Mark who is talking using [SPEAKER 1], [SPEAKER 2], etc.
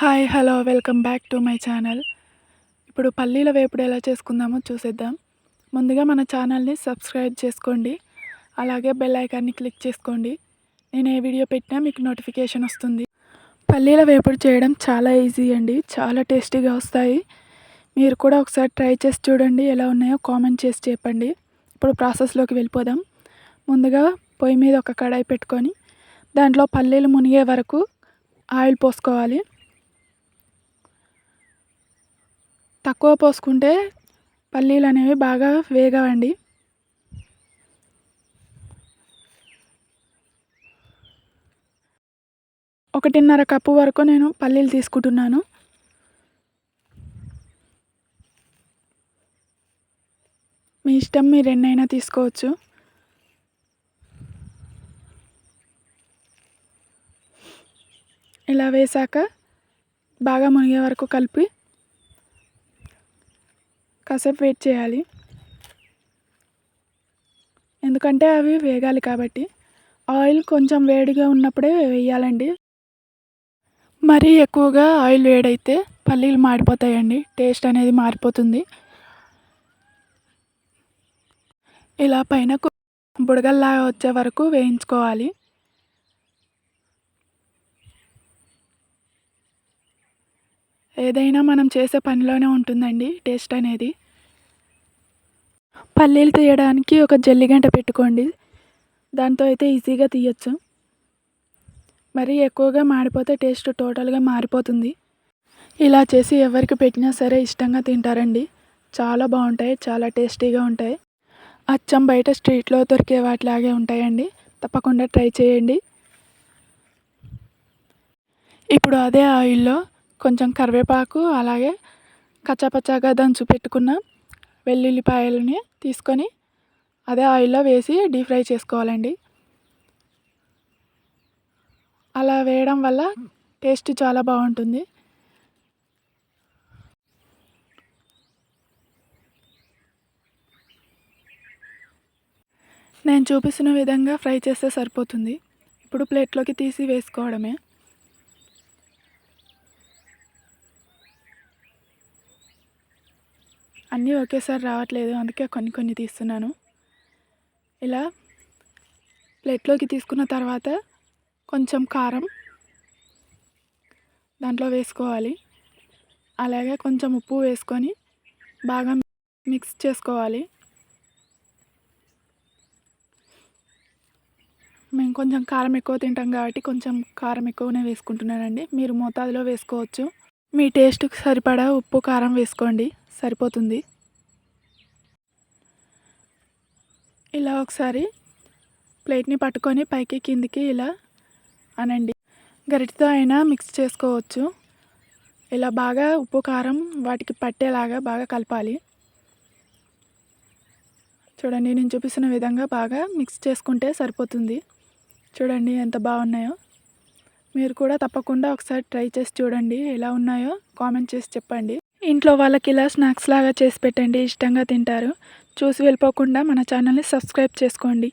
[SPEAKER 1] Hi hello welcome back to my channel. ఇప్పుడు పల్లీల వేపుడు ఎలా చేసుకుందామో చూసేద్దాం. ముందుగా మన ఛానల్ని సబ్స్క్రైబ్ చేసుకోండి. అలాగే బెల్ ఐకాన్ని క్లిక్ చేసుకోండి. నేను ఏ వీడియో పెట్టినా మీకు నోటిఫికేషన్ వస్తుంది. పల్లీల వేపుడు చేయడం చాలా ఈజీ అండి. చాలా టేస్టీగా వస్తాయి. మీరు కూడా ఒకసారి ట్రై చేసి చూడండి. ఎలా ఉన్నాయో కామెంట్ చేసి చెప్పండి. ఇప్పుడు ప్రాసెస్లోకి వెళ్ళిపోదాం. ముందుగా పొయ్యి మీద ఒక కడాయి పెట్టుకొని దాంట్లో పల్లీలు మునిగే వరకు ఆయిల్ పోసుకోవాలి. తక్కువ పోసుకుంటే పల్లీలు అనేవి బాగా వేగవండి. ఒకటిన్నర కప్పు వరకు నేను పల్లీలు తీసుకుంటున్నాను. మీ ఇష్టం మీరు ఎన్నైనా తీసుకోవచ్చు. ఇలా వేసాక బాగా మునిగే వరకు కలిపి కాసేపు వెయిట్ చేయాలి. ఎందుకంటే అవి వేగాలి కాబట్టి. ఆయిల్ కొంచెం వేడిగా ఉన్నప్పుడే వేయాలండి. మరీ ఎక్కువగా ఆయిల్ వేడైతే పల్లీలు మాడిపోతాయండి. టేస్ట్ అనేది మారిపోతుంది. ఇలా పైన బుడగల్లా వచ్చే వరకు వేయించుకోవాలి. ఏదైనా మనం చేసే పనిలోనే ఉంటుందండి టేస్ట్ అనేది. పల్లీలు తీయడానికి ఒక జల్లిగంట పెట్టుకోండి. దాంతో అయితే ఈజీగా తీయచ్చు. మరి ఎక్కువగా మాడిపోతే టేస్ట్ టోటల్గా మారిపోతుంది. ఇలా చేసి ఎవరికి పెట్టినా సరే ఇష్టంగా తింటారండి. చాలా బాగుంటాయి చాలా టేస్టీగా ఉంటాయి. అచ్చం బయట స్ట్రీట్లో దొరికే వాటిలాగే ఉంటాయండి. తప్పకుండా ట్రై చేయండి. ఇప్పుడు అదే ఆయిల్లో కొంచెం కరివేపాకు అలాగే కచ్చాపచ్చాగా దంచు పెట్టుకున్న వెల్లుల్లిపాయలని తీసుకొని అదే ఆయిల్లో వేసి డీప్ ఫ్రై చేసుకోవాలండి. అలా వేయడం వల్ల టేస్ట్ చాలా బాగుంటుంది. నేను చూపిస్తున్న విధంగా ఫ్రై చేస్తే సరిపోతుంది. ఇప్పుడు ప్లేట్లోకి తీసి వేసుకోవడమే. అన్నీ ఒకేసారి రావట్లేదు అందుకే కొన్ని కొన్ని తీస్తున్నాను. ఇలా ప్లేట్లోకి తీసుకున్న తర్వాత కొంచెం కారం దాంట్లో వేసుకోవాలి. అలాగే కొంచెం ఉప్పు వేసుకొని బాగా మిక్స్ చేసుకోవాలి. మేము కొంచెం కారం ఎక్కువ తింటాం కాబట్టి కొంచెం కారం ఎక్కువనే వేసుకుంటున్నానండి. మీరు మోతాదులో వేసుకోవచ్చు. మీ టేస్ట్కి సరిపడా ఉప్పు కారం వేసుకోండి. సరిపోతుంది. ఇలా ఒకసారి ప్లేట్ని పట్టుకొని పైకి కిందికి ఇలా అనండి. గరిటితో అయినా మిక్స్ చేసుకోవచ్చు. ఇలా బాగా ఉప్పు కారం వాటికి పట్టేలాగా బాగా కలపాలి. చూడండి నేను చూపిస్తున్న విధంగా బాగా మిక్స్ చేసుకుంటే సరిపోతుంది. చూడండి ఎంత బాగున్నాయో. మీరు కూడా తప్పకుండా ఒకసారి ట్రై చేసి చూడండి ఎలా ఉన్నాయో కామెంట్ చేసి చెప్పండి. ఇంట్లో వాళ్ళకి ఇలా స్నాక్స్ లాగా చేసి పెట్టండి ఇష్టంగా తింటారు. చూసి వెళ్ళిపోకుండా మన ఛానల్ని సబ్స్క్రైబ్ చేసుకోండి.